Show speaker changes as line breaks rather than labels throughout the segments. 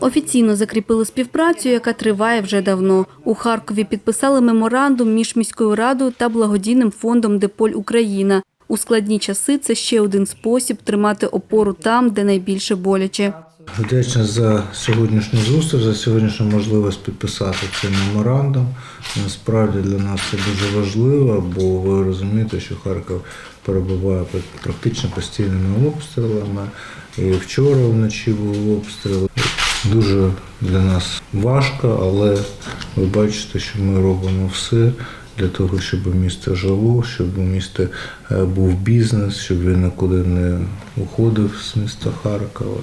Офіційно закріпили співпрацю, яка триває вже давно. У Харкові підписали меморандум між міською радою та благодійним фондом Деполь Україна. У складні часи це ще один спосіб тримати опору там, де найбільше боляче.
Вдячний за сьогоднішню зустріч, за сьогоднішню можливість підписати цей меморандум. Насправді для нас це дуже важливо, бо ви розумієте, що Харків перебуває під практично постійними обстрілами. І вчора вночі був обстріл. Дуже для нас важко, але ви бачите, що ми робимо все для того, щоб місто жило, щоб у міста е, був бізнес, щоб він нікуди не уходив з міста Харкова.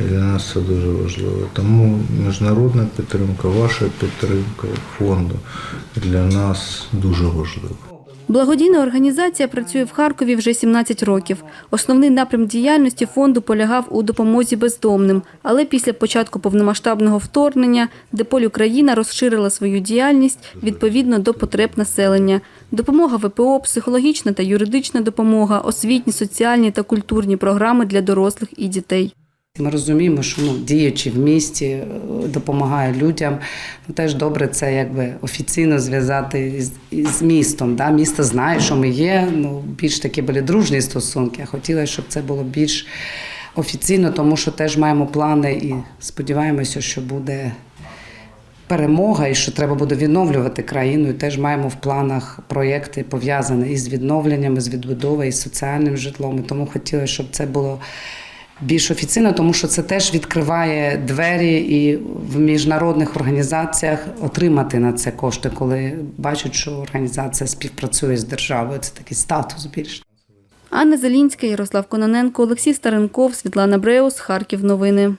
І для нас це дуже важливо. Тому міжнародна підтримка, ваша підтримка фонду для нас дуже важлива.
Благодійна організація працює в Харкові вже 17 років. Основний напрям діяльності фонду полягав у допомозі бездомним. Але після початку повномасштабного вторгнення Деполь Україна розширила свою діяльність відповідно до потреб населення. Допомога ВПО, психологічна та юридична допомога, освітні, соціальні та культурні програми для дорослих і дітей.
Ми розуміємо, що ну, діючи в місті, е, допомагає людям. Ну, теж добре це якби офіційно зв'язати із, із містом. Да? Місто знає, що ми є. Ну, більш такі були дружні стосунки. А хотілося, щоб це було більш офіційно, тому що теж маємо плани і сподіваємося, що буде перемога і що треба буде відновлювати країну. І теж маємо в планах проєкти пов'язані із відновленням, з відбудовою, із соціальним житлом. І тому хотілося, щоб це було більш офіційно, тому що це теж відкриває двері і в міжнародних організаціях отримати на це кошти, коли бачать, що організація співпрацює з державою. Це такий статус більш.
Анна Зелінська, Ярослав Кононенко, Олексій Старенков, Світлана Бреус, Харків. Новини.